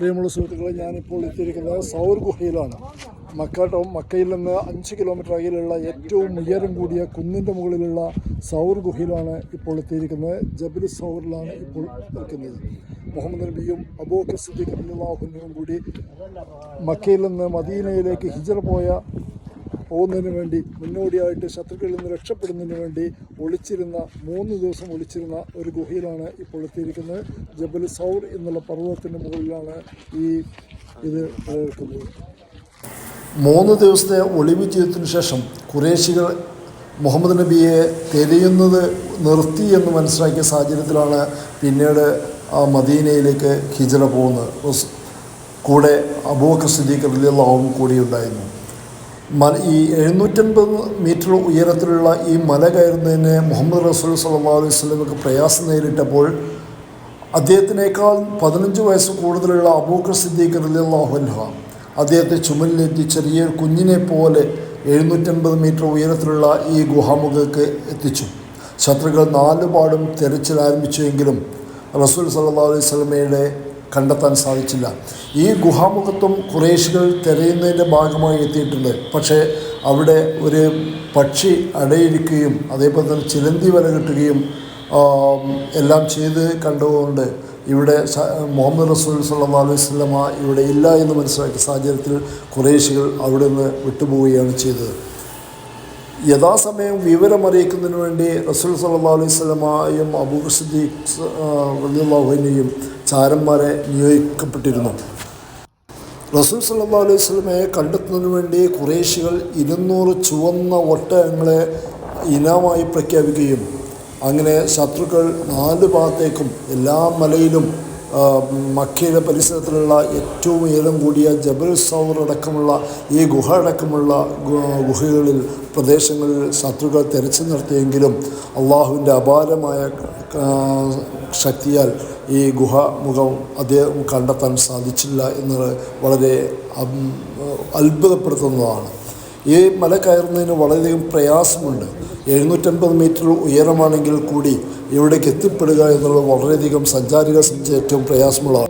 പ്രിയമുള്ള സുഹൃത്തുക്കളെ ഞാനിപ്പോൾ എത്തിയിരിക്കുന്നത് സൗർ ഗുഹയിലാണ്. മക്കാട്ടം മക്കയിൽ നിന്ന് അഞ്ച് കിലോമീറ്റർ അകലെയുള്ള ഏറ്റവും ഉയരം കൂടിയ കുന്നിന്റെ മുകളിലുള്ള സൗർ ഗുഹയിലാണ് ഇപ്പോൾ എത്തിയിരിക്കുന്നത്. ജബിൽ സൗറിലാണ് ഇപ്പോൾ നിൽക്കുന്നത്. മുഹമ്മദ് നബിയും അബൂക്കർ സിദ്ദീഖ് അള്ളാഹുനും കൂടി മക്കയിൽ നിന്ന് മദീനയിലേക്ക് ഹിജറ പോയ പോകുന്നതിന് വേണ്ടി മുന്നോടിയായിട്ട് ശത്രുക്കളിൽ നിന്ന് രക്ഷപ്പെടുന്നതിന് വേണ്ടി ഒളിച്ചിരുന്ന മൂന്ന് ദിവസം ഒളിച്ചിരുന്ന ഒരു ഗുഹയിലാണ് ഇപ്പോൾ എത്തിയിരിക്കുന്നത്. ജബൽ സൗർ എന്നുള്ള പർവതത്തിന്റെ മുകളിലാണ് ഈ ഇത് നിലനിൽക്കുന്നത് മൂന്ന് ദിവസത്തെ ഒളിവ് ജീവിതത്തിന് ശേഷം കുറേശികൾ മുഹമ്മദ് നബിയെ തിരയുന്നത് നിർത്തി എന്ന് മനസ്സിലാക്കിയ സാഹചര്യത്തിലാണ് പിന്നീട് ആ മദീനയിലേക്ക് ഹിജറ പോകുന്നത്. കൂടെ അബൂബക്കർ സിദ്ദീഖ് റലിയുള്ള കൂടി ഉണ്ടായിരുന്നു മല ഈ എഴുന്നൂറ്റൻപത് മീറ്റർ ഉയരത്തിലുള്ള ഈ മല കയറുന്നതിന് മുഹമ്മദ് റസൂൽ സല്ലാ അലൈഹി സ്വലമക്ക് പ്രയാസം നേരിട്ടപ്പോൾ അദ്ദേഹത്തിനേക്കാൾ പതിനഞ്ച് വയസ്സ് കൂടുതലുള്ള അബൂക്കർ സിദ്ദീഖ് അൻഹു അദ്ദേഹത്തെ ചുമലിലെത്തി ചെറിയ കുഞ്ഞിനെ പോലെ എഴുന്നൂറ്റൻപത് മീറ്റർ ഉയരത്തിലുള്ള ഈ ഗുഹാമുഖക്ക് എത്തിച്ചു. ശത്രുക്കൾ നാലുപാടും തെരച്ചിൽ ആരംഭിച്ചുവെങ്കിലും റസൂൽ സല്ലാ അലൈഹി വസല്ലമയുടെ കണ്ടെത്താൻ സാധിച്ചില്ല. ഈ ഗുഹാമുഖത്വം കുറേശികൾ തിരയുന്നതിന്റെ ഭാഗമായി എത്തിയിട്ടുണ്ട്. പക്ഷേ അവിടെ ഒരു പക്ഷി അടയിരിക്കുകയും അതേപോലെ തന്നെ ചിലന്തി വല കിട്ടുകയും എല്ലാം ചെയ്ത് കണ്ടുകൊണ്ട് ഇവിടെ മുഹമ്മദ് റസൂൽ സല്ലാ അലൈഹി വസല്ലമ ഇവിടെ ഇല്ല എന്ന് മനസ്സിലാക്കിയ സാഹചര്യത്തിൽ കുറേശികൾ അവിടെ നിന്ന് വിട്ടുപോവുകയാണ് ചെയ്തത്. യഥാസമയം വിവരമറിയിക്കുന്നതിന് വേണ്ടി റസൂൽ സല്ലാ അലൈഹി വസല്ലമയും അബൂബക്കർ സിദ്ദീഖ് റളിയല്ലാഹുവിനെയും ചാരന്മാരെ നിയോഗിക്കപ്പെട്ടിരുന്നു. റസൂൽ സല്ലാ അലൈഹി സ്വലമയെ കണ്ടെത്തുന്നതിന് വേണ്ടി കുറേശികൾ ഇരുന്നൂറ് ചുവന്ന ഒട്ടകങ്ങളെ ഇനമായി പ്രഖ്യാപിക്കുകയും അങ്ങനെ ശത്രുക്കൾ നാല് ഭാഗത്തേക്കും എല്ലാ മലയിലും മക്കയുടെ പരിസരത്തിലുള്ള ഏറ്റവും ഉയരം കൂടിയ ജബൽ സൗർ അടക്കമുള്ള ഈ ഗുഹ അടക്കമുള്ള ഗുഹകളിൽ പ്രദേശങ്ങളിൽ ശത്രുക്കൾ തെരച്ചു നിർത്തിയെങ്കിലും അള്ളാഹുവിന്റെ അപാരമായ ശക്തിയാൽ ഈ ഗുഹ മുഖം അദ്ദേഹം കണ്ടെത്താൻ സാധിച്ചില്ല എന്നത് വളരെ അത്ഭുതപ്പെടുത്തുന്നതാണ്. ഈ മല കയറുന്നതിന് വളരെയധികം പ്രയാസമുണ്ട്. എഴുന്നൂറ്റൻപത് മീറ്റർ ഉയരമാണെങ്കിൽ കൂടി ഇവിടേക്ക് എത്തിപ്പെടുക എന്നുള്ളത് വളരെയധികം സംബന്ധിച്ച് ഏറ്റവും പ്രയാസമുള്ളതാണ്.